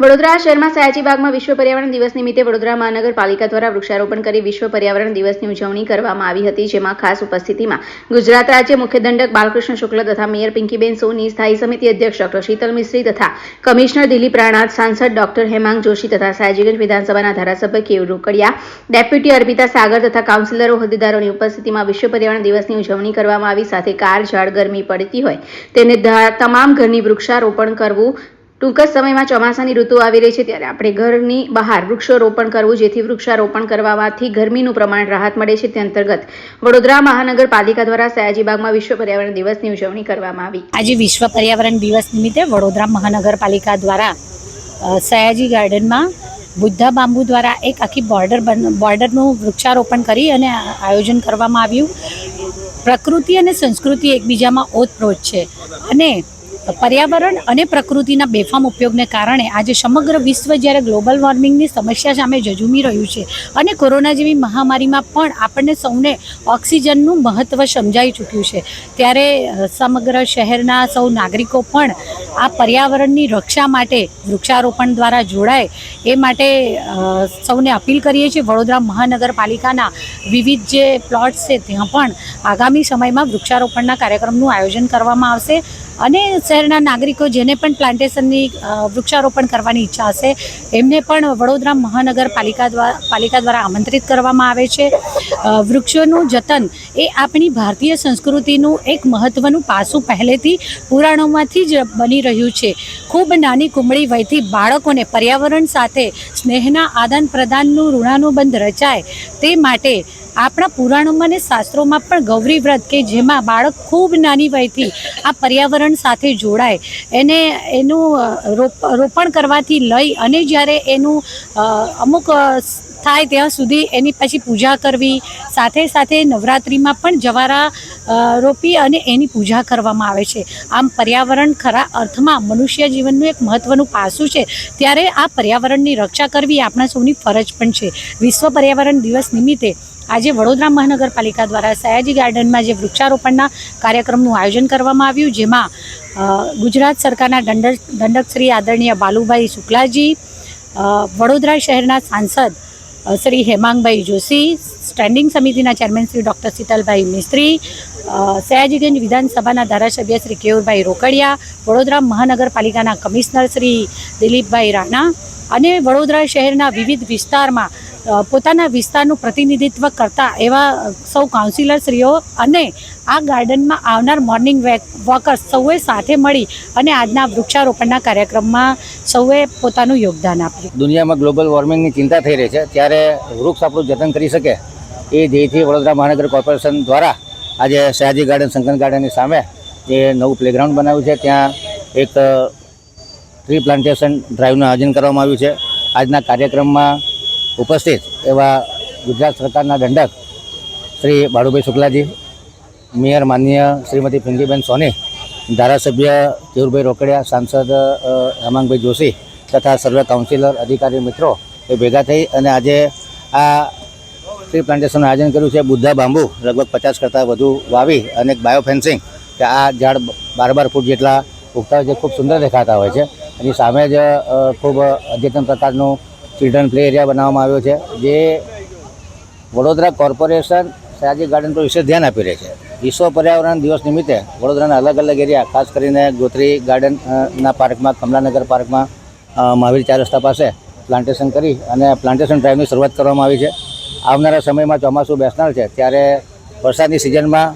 વડોદરા શહેરમાં સયાજીબાગમાં વિશ્વ પર્યાવરણ દિવસ નિમિત્તે વડોદરા મહાનગરપાલિકા દ્વારા વૃક્ષારોપણ કરી વિશ્વ પર્યાવરણ દિવસની ઉજવણી કરવામાં આવી હતી, જેમાં ખાસ ઉપસ્થિતિમાં ગુજરાત રાજ્ય મુખ્ય દંડક બાલકૃષ્ણ શુક્લ તથા મેયર પિંકીબેન સોની, સ્થાયી સમિતિ અધ્યક્ષ ડોક્ટર શીતલ મિશ્રી તથા કમિશનર દિલીપ રાણાત, સાંસદ ડોક્ટર હેમાંગ જોશી તથા સયાજીગંજ વિધાનસભાના ધારાસભ્ય કેવ રોકડિયા, ડેપ્યુટી અર્પિતા સાગર તથા કાઉન્સિલરો, હોદ્દેદારોની ઉપસ્થિતિમાં વિશ્વ પર્યાવરણ દિવસની ઉજવણી કરવામાં આવી, સાથે કાર, ઝાડ, ગરમી પડતી હોય તેને તમામ ઘરની વૃક્ષારોપણ કરવું ટૂંક જ સમયમાં ચોમાસાની ઋતુ આવી રહી છે ત્યારે આપણે ઘરની બહાર વૃક્ષારોપણ કરવું, જેથી વૃક્ષારોપણ કરવાથી ગરમીનું પ્રમાણ રાહત મળે છે. તે અંતર્ગત વડોદરા મહાનગરપાલિકા દ્વારા સયાજીબાગમાં વિશ્વ પર્યાવરણ દિવસની ઉજવણી કરવામાં આવી. આજે વિશ્વ પર્યાવરણ દિવસ નિમિત્તે વડોદરા મહાનગરપાલિકા દ્વારા સયાજી ગાર્ડનમાં બુદ્ધા બાંબુ દ્વારા એક આખી બોર્ડર બોર્ડરનું વૃક્ષારોપણ કરી અને આયોજન કરવામાં આવ્યું. પ્રકૃતિ અને સંસ્કૃતિ એકબીજામાં ઓતપ્રોત છે. અને પર્યાવરણ અને પ્રકૃતિના બેફામ ઉપયોગને કારણે આજે સમગ્ર વિશ્વ જ્યારે ગ્લોબલ વોર્મિંગની સમસ્યા સામે ઝઝૂમી રહ્યું છે અને કોરોના જેવી મહામારીમાં પણ આપણને સૌને ઓક્સિજનનું મહત્ત્વ સમજાઈ ચૂક્યું છે, ત્યારે સમગ્ર શહેરના સૌ નાગરિકો પણ આ પર્યાવરણની રક્ષા માટે વૃક્ષારોપણ દ્વારા જોડાય એ માટે સૌને અપીલ કરીએ છીએ. વડોદરા મહાનગરપાલિકાના વિવિધ જે પ્લોટ્સ છે, ત્યાં પણ આગામી સમયમાં વૃક્ષારોપણના કાર્યક્રમનું આયોજન કરવામાં આવશે અને શહેરના નાગરિકો જેને પણ પ્લાન્ટેશનની વૃક્ષારોપણ કરવાની ઈચ્છા હશે, એમને પણ વડોદરા મહાનગરપાલિકા દ્વારા પાલિકા દ્વારા આમંત્રિત કરવામાં આવે છે. વૃક્ષોનું જતન એ આપણી ભારતીય સંસ્કૃતિનું એક મહત્ત્વનું પાસું પહેલેથી પુરાણોમાંથી જ બની રહ્યું છે. ખૂબ નાની કુમળી વયથી બાળકોને પર્યાવરણ સાથે સ્નેહના આદાન પ્રદાનનું ઋણાનુબંધ રચાય તે માટે આપણા પુરાણોમાં અને શાસ્ત્રોમાં પણ ગૌરી વ્રત કે જેમાં બાળક ખૂબ નાની વયથી આ પર્યાવરણ સાથે જોડાય, એને એનું રોપ, રોપણ કરવાથી લઈ અને જ્યારે એનું અમુક થાય ત્યાં સુધી એની પછી પૂજા કરવી, સાથે સાથે નવરાત્રિમાં પણ જવારા રોપી અને એની પૂજા કરવામાં આવે છે. આમ પર્યાવરણ ખરા અર્થમાં મનુષ્ય જીવનનું એક મહત્ત્વનું પાસું છે. ત્યારે આ પર્યાવરણની રક્ષા કરવી આપણા સૌની ફરજ પણ છે. વિશ્વ પર્યાવરણ દિવસ નિમિત્તે આજે વડોદરા મહાનગરપાલિકા દ્વારા સયાજી ગાર્ડનમાં જે વૃક્ષારોપણના કાર્યક્રમનું આયોજન કરવામાં આવ્યું, જેમાં ગુજરાત સરકારના દંડક દંડક શ્રી આદરણીય બાલુભાઈ શુક્લાજી વડોદરા શહેરના સાંસદ શ્રી હેમાંગભાઈ જોશી, સ્ટેન્ડિંગ સમિતિના ચેરમેન શ્રી ડૉક્ટર શીતલભાઈ મિસ્ત્રી સયાજીગંજ વિધાનસભાના ધારાસભ્ય શ્રી કેયુરભાઈ રોકડિયા, વડોદરા મહાનગરપાલિકાના કમિશનર શ્રી દિલીપભાઈ રાણા અને વડોદરા શહેરના વિવિધ વિસ્તારમાં પોતાના વિસ્તારનું પ્રતિનિધિત્વ કરતા એવા સૌ કાઉન્સિલરશ્રીઓ અને આ ગાર્ડનમાં આવનાર મોર્નિંગ વોકર્સ સૌએ સાથે મળી અને આજના વૃક્ષારોપણના કાર્યક્રમમાં સૌએ પોતાનું યોગદાન આપ્યું. દુનિયામાં ગ્લોબલ વોર્મિંગની ચિંતા થઈ રહી છે. ત્યારે વૃક્ષ આપણું જતન કરી શકે એ ધ્યેયથી વડોદરા મહાનગર કોર્પોરેશન દ્વારા આજે સયાજી ગાર્ડન શંકર ગાર્ડનની સામે જે નવું પ્લેગ્રાઉન્ડ બનાવ્યું છે, ત્યાં એક ટ્રી પ્લાન્ટેશન ડ્રાઈવનું આયોજન કરવામાં આવ્યું છે. આજના કાર્યક્રમમાં ઉપસ્થિત એવા ગુજરાત સરકારના દંડક શ્રી બાળુભાઈ શુક્લાજી, મેયર માનનીય શ્રીમતી પિંકીબેન સોની, ધારાસભ્ય કેયુરભાઈ રોકડિયા, સાંસદ હેમાંગભાઈ જોશી તથા સર્વે કાઉન્સિલર અધિકારી મિત્રો એ ભેગા થઈ અને આજે આ ટ્રી પ્લાન્ટેશનનું આયોજન કર્યું છે. બુદ્ધા બાંબુ લગભગ પચાસ કરતાં વધુ વાવી અને એક બાયો ફેન્સિંગ કે આ ઝાડ બાર બાર ફૂટ જેટલા ઉગતા હોય છે, ખૂબ સુંદર દેખાતા હોય છે. એની સામે જ ખૂબ અદ્યતન પ્રકારનું ચિલ્ડ્રન પ્લે એરિયા બનાવવામાં આવ્યો છે, જે વડોદરા કોર્પોરેશન સયાજી ગાર્ડન પર વિશેષ ધ્યાન આપી રહી છે. વિશ્વ પર્યાવરણ દિવસ નિમિત્તે વડોદરાના અલગ અલગ એરિયા, ખાસ કરીને ગોત્રી ગાર્ડનના પાર્કમાં, કમલાનગર પાર્કમાં મહાવીર ચાર રસ્તા પાસે પ્લાન્ટેશન કરી અને પ્લાન્ટેશન ડ્રાઈવની શરૂઆત કરવામાં આવી છે. આવનારા સમયમાં ચોમાસું બેસનાર છે, ત્યારે વરસાદની સિઝનમાં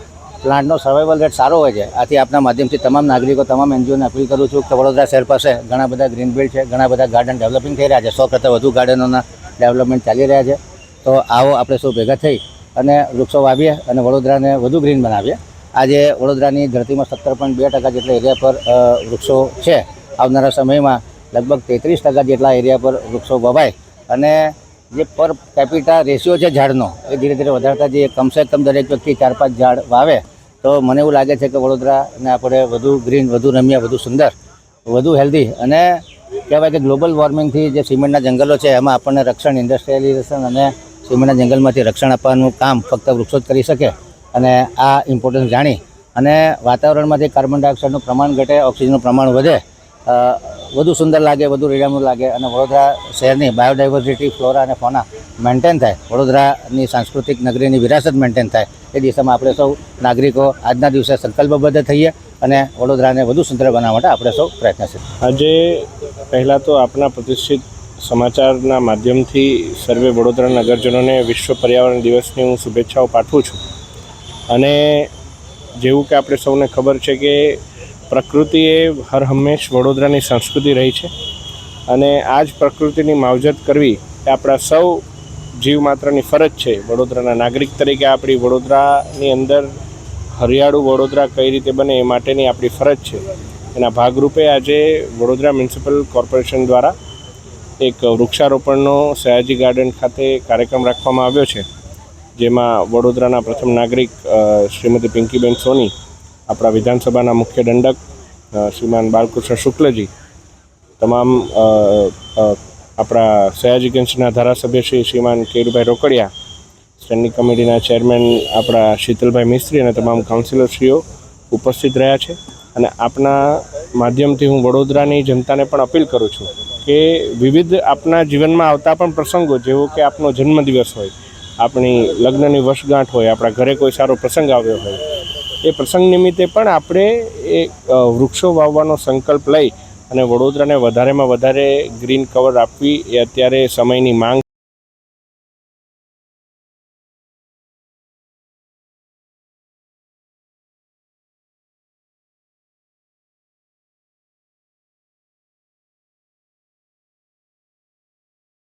પ્લાન્ટનો સર્વાઈવલ રેટ સારો હોય છે. આથી આપના માધ્યમથી તમામ નાગરિકો, તમામ એનજીઓને અપીલ કરું છું કે વડોદરા શહેર પાસે ઘણા બધા ગ્રીન બિલ્ડ છે, ઘણા બધા ગાર્ડન ડેવલપિંગ થઈ રહ્યા છે. સો કરતાં વધુ ગાર્ડનોના ડેવલપમેન્ટ ચાલી રહ્યા છે. તો આવો આપણે સૌ ભેગા થઈ અને વૃક્ષો વાવીએ અને વડોદરાને વધુ ગ્રીન બનાવીએ. આજે વડોદરાની ધરતીમાં સત્તર પોઈન્ટ બે ટકા જેટલા એરિયા પર વૃક્ષો છે. આવનારા સમયમાં લગભગ તેત્રીસ ટકા જેટલા એરિયા પર વૃક્ષો વવાય. અને જે પર કેપિટા રેશિયો છે ઝાડનો, એ ધીરે ધીરે વધારતા જઈએ. કમસે કમ દરેક વ્યક્તિ ચાર પાંચ ઝાડ વાવે, તો મને એવું લાગે છે કે વડોદરાને આપણે વધુ ગ્રીન વધુ રમ્ય, વધુ સુંદર, વધુ હેલ્ધી અને કહેવાય કે ગ્લોબલ વોર્મિંગથી જે સિમેન્ટના જંગલો છે, એમાં આપણને રક્ષણ ઇન્ડસ્ટ્રીયલાઇઝેશન અને સિમેન્ટના જંગલમાંથી રક્ષણ આપવાનું કામ ફક્ત વૃક્ષો જ કરી શકે. અને આ ઇમ્પોર્ટન્સ જાણી. અને વાતાવરણમાંથી કાર્બન ડાયોક્સાઇડનું પ્રમાણ ઘટે ઓક્સિજનનું પ્રમાણ વધે વધુ સુંદર લાગે, વધુ રેડામણું લાગે અને વડોદરા શહેરની બાયોડાયવર્સિટી, ફ્લોરા અને ફોના મેન્ટેન થાય. વડોદરાની સાંસ્કૃતિક નગરીની વિરાસત મેન્ટેન થાય. એ દિશામાં આપણે સૌ નાગરિકો આજના દિવસે સંકલ્પબદ્ધ થઈએ અને વડોદરાને વધુ સુંદર બનાવવા માટે આપણે સૌ પ્રયત્નશીલ. આજે પહેલાં તો આપના પ્રતિષ્ઠિત સમાચારના માધ્યમથી સર્વે વડોદરા નગરજનોને વિશ્વ પર્યાવરણ દિવસની હું શુભેચ્છાઓ પાઠવું છું. અને જેવું કે આપણે સૌને ખબર છે કે પ્રકૃતિ એ હર હંમેશ વડોદરાની સંસ્કૃતિ રહી છે. અને આ જ પ્રકૃતિની માવજત કરવી એ આપણા સૌ જીવ માત્રની ફરજ છે. વડોદરાના નાગરિક તરીકે આપણી વડોદરાની અંદર હરિયાળું વડોદરા કઈ રીતે બને એ માટેની આપણી ફરજ છે. એના ભાગરૂપે આજે વડોદરા મ્યુનિસિપલ કોર્પોરેશન દ્વારા એક વૃક્ષારોપણનો સયાજી ગાર્ડન ખાતે કાર્યક્રમ રાખવામાં આવ્યો છે. જેમાં વડોદરાના પ્રથમ નાગરિક શ્રીમતી પિંકીબેન સોની આપણા વિધાનસભાના મુખ્ય દંડક શ્રીમાન બાલકૃષ્ણ શુક્લજી, તમામ આપણા સયાજી સયાજીગંજના ધારાસભ્ય શ્રી શ્રીમાન કેરુભાઈ રોકડિયા, સ્ટેન્ડિંગ કમિટીના ચેરમેન આપણા શીતલભાઈ મિસ્ત્રી અને તમામ કાઉન્સિલરશ્રીઓ ઉપસ્થિત રહ્યા છે. અને આપના માધ્યમથી હું વડોદરાની જનતાને પણ અપીલ કરું છું કે વિવિધ આપના જીવનમાં આવતા પણ પ્રસંગો, જેવો કે આપનો જન્મદિવસ હોય, આપણી લગ્નની વર્ષગાંઠ હોય, આપણા ઘરે કોઈ સારો પ્રસંગ આવ્યો હોય એ પ્રસંગ નિમિત્તે પણ આપણે એ વૃક્ષો વાવવાનો સંકલ્પ લઈ અને વડોદરાને વધારેમાં વધારે ગ્રીન કવર આપવી એ અત્યારે સમયની માંગ